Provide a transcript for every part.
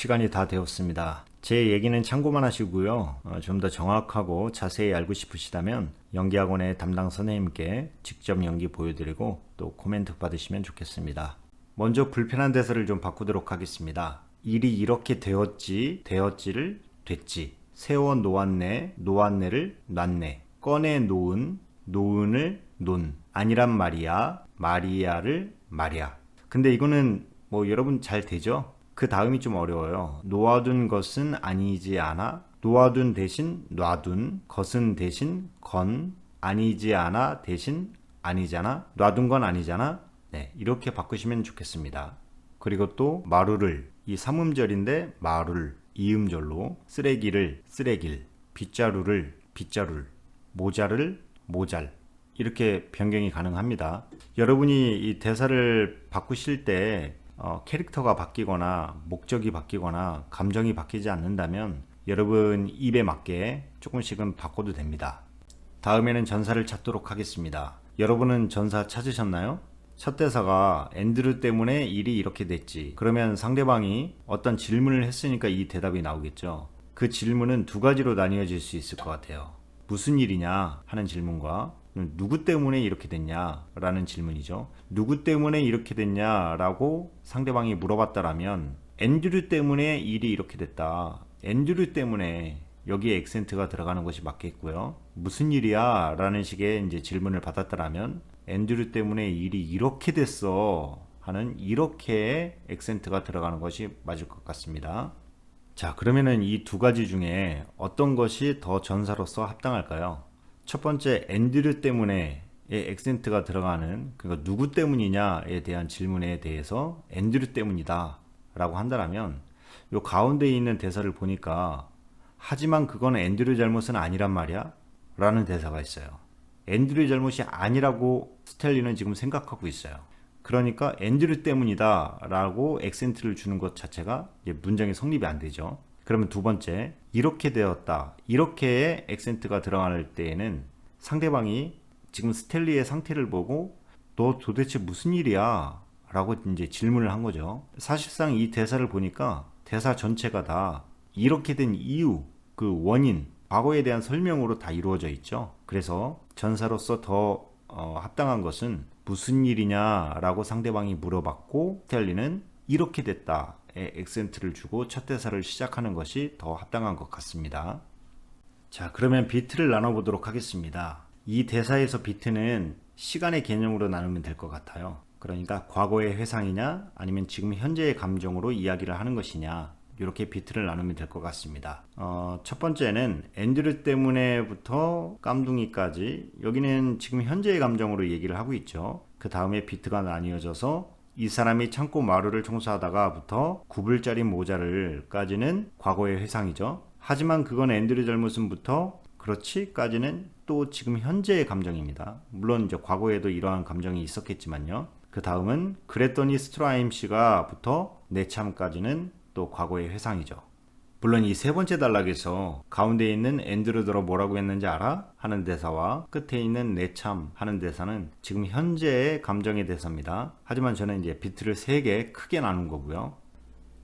시간이 다 되었습니다. 제 얘기는 참고만 하시고요. 어, 좀더 정확하고 자세히 알고 싶으시다면 연기학원의 담당 선생님께 직접 연기 보여드리고 또 코멘트 받으시면 좋겠습니다. 먼저 불편한 대사를 좀 바꾸도록 하겠습니다. 일이 이렇게 되었지, 되었지를 됐지. 세워 놓았네, 놓았네를 놨네. 꺼내 놓은, 놓은을 논. 아니란 말이야, 마리아를 말이야. 근데 이거는 뭐 여러분 잘 되죠? 그 다음이 좀 어려워요. 놓아둔 것은 아니지 않아. 놓아둔 대신 놔둔. 것은 대신 건. 아니지 않아 대신 아니잖아. 놔둔 건 아니잖아. 네, 이렇게 바꾸시면 좋겠습니다. 그리고 또 마루를 이 삼음절인데 마루를 이음절로 쓰레기를 쓰레길 빗자루를 빗자룰 모자를 모잘 이렇게 변경이 가능합니다. 여러분이 이 대사를 바꾸실 때 어, 캐릭터가 바뀌거나 목적이 바뀌거나 감정이 바뀌지 않는다면 여러분 입에 맞게 조금씩은 바꿔도 됩니다. 다음에는 전사를 찾도록 하겠습니다. 여러분은 전사 찾으셨나요? 첫 대사가 앤드류 때문에 일이 이렇게 됐지. 그러면 상대방이 어떤 질문을 했으니까 이 대답이 나오겠죠. 그 질문은 두 가지로 나뉘어질 수 있을 것 같아요. 무슨 일이냐 하는 질문과 누구 때문에 이렇게 됐냐 라는 질문이죠. 누구 때문에 이렇게 됐냐라고 상대방이 물어봤다라면 앤드류 때문에 일이 이렇게 됐다. 앤드류 때문에 여기에 액센트가 들어가는 것이 맞겠고요. 무슨 일이야? 라는 식의 이제 질문을 받았다라면 앤드류 때문에 일이 이렇게 됐어. 하는 이렇게의 액센트가 들어가는 것이 맞을 것 같습니다. 자, 그러면은 이 두 가지 중에 어떤 것이 더 전사로서 합당할까요? 첫 번째, 앤드류 때문에 의 액센트가 들어가는 그러니까 누구 때문이냐에 대한 질문에 대해서 앤드류 때문이다 라고 한다면 요 가운데 있는 대사를 보니까 하지만 그건 앤드류 잘못은 아니란 말이야? 라는 대사가 있어요. 앤드류 잘못이 아니라고 스텔리는 지금 생각하고 있어요. 그러니까 앤드류 때문이다 라고 액센트를 주는 것 자체가 문장의 성립이 안 되죠 그러면 두 번째 이렇게 되었다 이렇게의 액센트가 들어갈 때에는 상대방이 지금 스텔리의 상태를 보고 너 도대체 무슨 일이야? 라고 이제 질문을 한 거죠. 사실상 이 대사를 보니까 대사 전체가 다 이렇게 된 이유, 그 원인, 과거에 대한 설명으로 다 이루어져 있죠. 그래서 전사로서 더 어, 합당한 것은 무슨 일이냐라고 상대방이 물어봤고 스텔리는 이렇게 됐다에 액센트를 주고 첫 대사를 시작하는 것이 더 합당한 것 같습니다. 자, 그러면 비트를 나눠보도록 하겠습니다. 이 대사에서 비트는 시간의 개념으로 나누면 될 것 같아요. 그러니까 과거의 회상이냐 아니면 지금 현재의 감정으로 이야기를 하는 것이냐 이렇게 비트를 나누면 될 것 같습니다. 어, 첫 번째는 앤드류 때문에부터 깜둥이까지 여기는 지금 현재의 감정으로 얘기를 하고 있죠. 그 다음에 비트가 나뉘어져서 이 사람이 창고 마루를 청소하다가부터 구불짜리 모자를까지는 과거의 회상이죠. 하지만 그건 앤드류 잘못은부터 그렇지까지는 또 지금 현재의 감정입니다. 물론 이제 과거에도 이러한 감정이 있었겠지만요. 그 다음은 그랬더니 스트라임 씨가부터 내 참까지는 또 과거의 회상이죠. 물론 이 세 번째 단락에서 가운데 있는 앤드루더러 뭐라고 했는지 알아? 하는 대사와 끝에 있는 내참 하는 대사는 지금 현재의 감정의 대사입니다. 하지만 저는 이제 비트를 세 개 크게 나눈 거고요.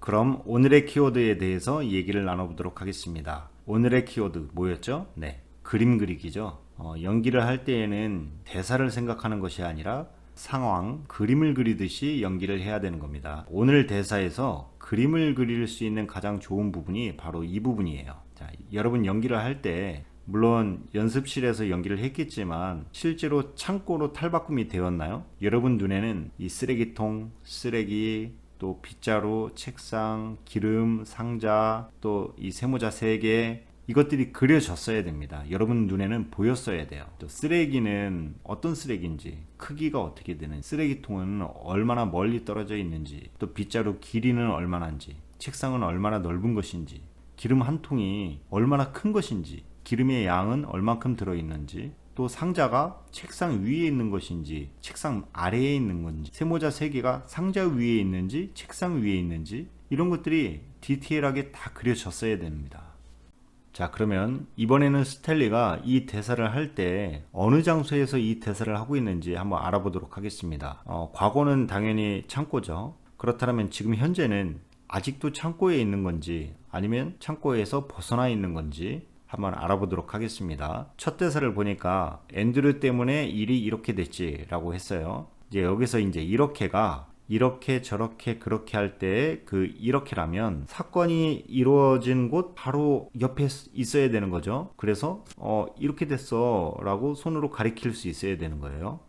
그럼 오늘의 키워드에 대해서 얘기를 나눠보도록 하겠습니다. 오늘의 키워드 뭐였죠? 네. 그림 그리기죠. 어, 연기를 할 때에는 대사를 생각하는 것이 아니라 상황, 그림을 그리듯이 연기를 해야 되는 겁니다. 오늘 대사에서 그림을 그릴 수 있는 가장 좋은 부분이 바로 이 부분이에요. 자, 여러분 연기를 할때 물론 연습실에서 연기를 했겠지만 실제로 창고로 탈바꿈이 되었나요? 여러분 눈에는 이 쓰레기통, 쓰레기, 또 빗자루, 책상, 기름, 상자, 또 이 세모자 3개 이것들이 그려졌어야 됩니다. 여러분 눈에는 보였어야 돼요. 또 쓰레기는 어떤 쓰레기인지, 크기가 어떻게 되는, 쓰레기통은 얼마나 멀리 떨어져 있는지, 또 빗자루 길이는 얼마나인지, 책상은 얼마나 넓은 것인지, 기름 한 통이 얼마나 큰 것인지, 기름의 양은 얼만큼 들어 있는지, 또 상자가 책상 위에 있는 것인지 책상 아래에 있는 건지 세모자 세 개가 상자 위에 있는지 책상 위에 있는지 이런 것들이 디테일하게 다 그려졌어야 됩니다. 자 그러면 이번에는 스텔리가 이 대사를 할 때 어느 장소에서 이 대사를 하고 있는지 한번 알아보도록 하겠습니다. 어, 과거는 당연히 창고죠. 그렇다면 지금 현재는 아직도 창고에 있는 건지 아니면 창고에서 벗어나 있는 건지 한번 알아보도록 하겠습니다. 첫 대사를 보니까 앤드류 때문에 일이 이렇게 됐지라고 했어요. 이제 여기서 이제 이렇게가 이렇게 저렇게 그렇게 할 때 그 이렇게라면 사건이 이루어진 곳 바로 옆에 있어야 되는 거죠. 그래서 어 이렇게 됐어라고 손으로 가리킬 수 있어야 되는 거예요.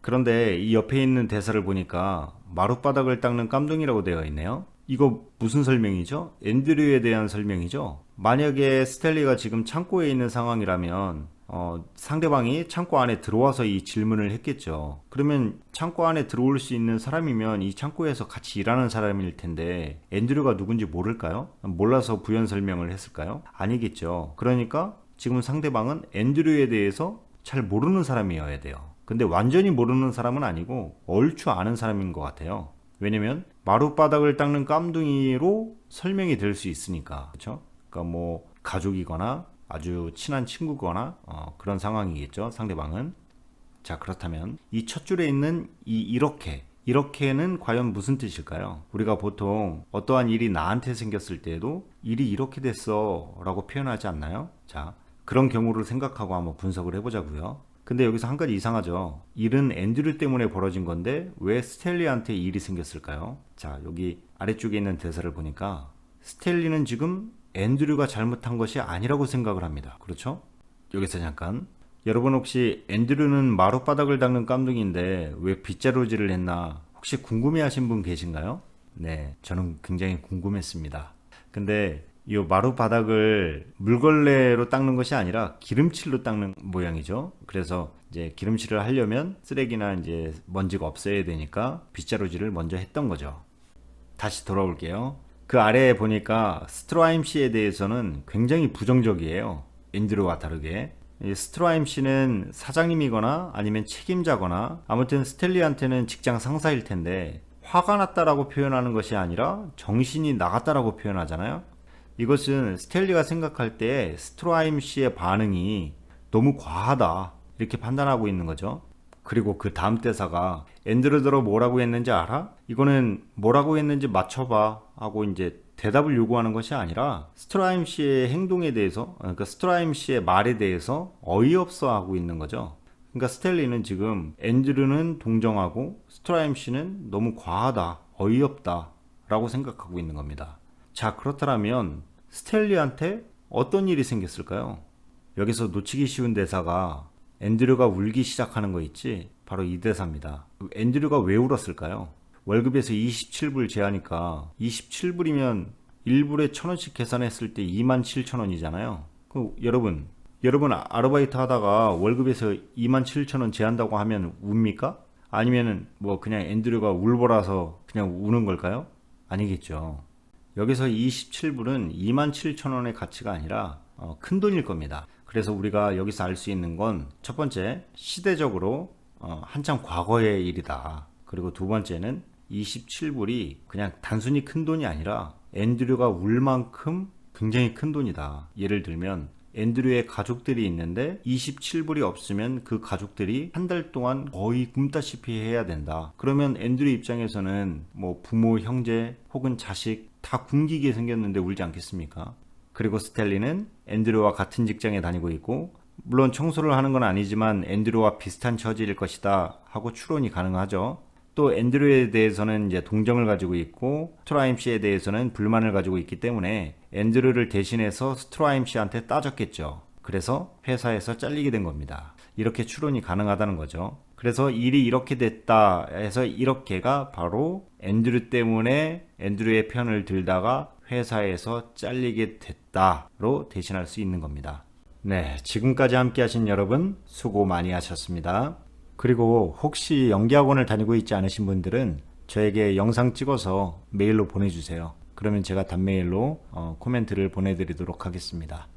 그런데 이 옆에 있는 대사를 보니까 마룻바닥을 닦는 깜둥이라고 되어 있네요. 이거 무슨 설명이죠? 앤드류에 대한 설명이죠. 만약에 스텔리가 지금 창고에 있는 상황이라면 어, 상대방이 창고 안에 들어와서 이 질문을 했겠죠. 그러면 창고 안에 들어올 수 있는 사람이면 이 창고에서 같이 일하는 사람일 텐데 앤드류가 누군지 모를까요? 몰라서 부연 설명을 했을까요? 아니겠죠. 그러니까 지금 상대방은 앤드류에 대해서 잘 모르는 사람이어야 돼요. 근데 완전히 모르는 사람은 아니고 얼추 아는 사람인 것 같아요. 왜냐면 마룻바닥을 닦는 깜둥이로 설명이 될 수 있으니까 그렇죠? 그러니까 뭐 가족이거나 아주 친한 친구거나 어, 그런 상황이겠죠. 상대방은 자 그렇다면 이 첫 줄에 있는 이 이렇게 이렇게는 과연 무슨 뜻일까요? 우리가 보통 어떠한 일이 나한테 생겼을 때에도 일이 이렇게 됐어 라고 표현하지 않나요? 자 그런 경우를 생각하고 한번 분석을 해보자고요. 근데 여기서 한 가지 이상하죠. 일은 앤드류 때문에 벌어진 건데 왜 스텔리한테 일이 생겼을까요? 자, 여기 아래쪽에 있는 대사를 보니까 스텔리는 지금 앤드류가 잘못한 것이 아니라고 생각을 합니다. 그렇죠? 여기서 잠깐 여러분 혹시 앤드류는 마룻바닥을 닦는 깜둥이인데 왜 빗자루질을 했나 혹시 궁금해 하신 분 계신가요? 네, 저는 굉장히 궁금했습니다. 근데 이 마룻바닥을 물걸레로 닦는 것이 아니라 기름칠로 닦는 모양이죠. 그래서 이제 기름칠을 하려면 쓰레기나 이제 먼지가 없어야 되니까 빗자루질을 먼저 했던 거죠. 다시 돌아올게요. 그 아래에 보니까 스트라임 씨에 대해서는 굉장히 부정적이에요. 앤드류와 다르게. 이 스트라임 씨는 사장님이거나 아니면 책임자거나 아무튼 스텔리한테는 직장 상사일 텐데 화가 났다라고 표현하는 것이 아니라 정신이 나갔다라고 표현하잖아요. 이것은 스텔리가 생각할 때 스트라임 씨의 반응이 너무 과하다 이렇게 판단하고 있는 거죠. 그리고 그 다음 대사가 앤드로더러 뭐라고 했는지 알아? 이거는 뭐라고 했는지 맞춰봐 하고 이제 대답을 요구하는 것이 아니라 스트라임 씨의 행동에 대해서 그러니까 스트라임 씨의 말에 대해서 어이없어 하고 있는 거죠. 그러니까 스텔리는 지금 앤드류는 동정하고 스트라임 씨는 너무 과하다, 어이없다 라고 생각하고 있는 겁니다. 자, 그렇다면 스텔리한테 어떤 일이 생겼을까요? 여기서 놓치기 쉬운 대사가 앤드류가 울기 시작하는 거 있지? 바로 이 대사입니다. 앤드류가 왜 울었을까요? 월급에서 27불 제하니까 27불이면 1불에 1000원씩 계산했을 때 27,000원이잖아요. 그 여러분, 여러분 아르바이트 하다가 월급에서 27,000원 제한다고 하면 웁니까? 아니면은 뭐 그냥 앤드류가 울보라서 그냥 우는 걸까요? 아니겠죠. 여기서 27불은 27,000원의 가치가 아니라 어, 큰 돈일 겁니다. 그래서 우리가 여기서 알 수 있는 건 첫 번째 시대적으로 어, 한참 과거의 일이다. 그리고 두 번째는 27불이 그냥 단순히 큰 돈이 아니라 앤드류가 울 만큼 굉장히 큰 돈이다. 예를 들면 앤드류의 가족들이 있는데 27불이 없으면 그 가족들이 한 달 동안 거의 굶다시피 해야 된다. 그러면 앤드류 입장에서는 뭐 부모, 형제 혹은 자식 다 굶기게 생겼는데 울지 않겠습니까? 그리고 스텔리는 앤드류와 같은 직장에 다니고 있고 물론 청소를 하는 건 아니지만 앤드류와 비슷한 처지일 것이다 하고 추론이 가능하죠. 또 앤드류에 대해서는 이제 동정을 가지고 있고 스트라임 씨에 대해서는 불만을 가지고 있기 때문에 앤드류를 대신해서 스트라임 씨한테 따졌겠죠. 그래서 회사에서 잘리게 된 겁니다. 이렇게 추론이 가능하다는 거죠. 그래서 일이 이렇게 됐다 해서 이렇게가 바로 앤드류 때문에 앤드류의 편을 들다가 회사에서 잘리게 됐다로 대신할 수 있는 겁니다. 네, 지금까지 함께 하신 여러분 수고 많이 하셨습니다. 그리고 혹시 연기학원을 다니고 있지 않으신 분들은 저에게 영상 찍어서 메일로 보내주세요. 그러면 제가 단메일로 어, 코멘트를 보내드리도록 하겠습니다.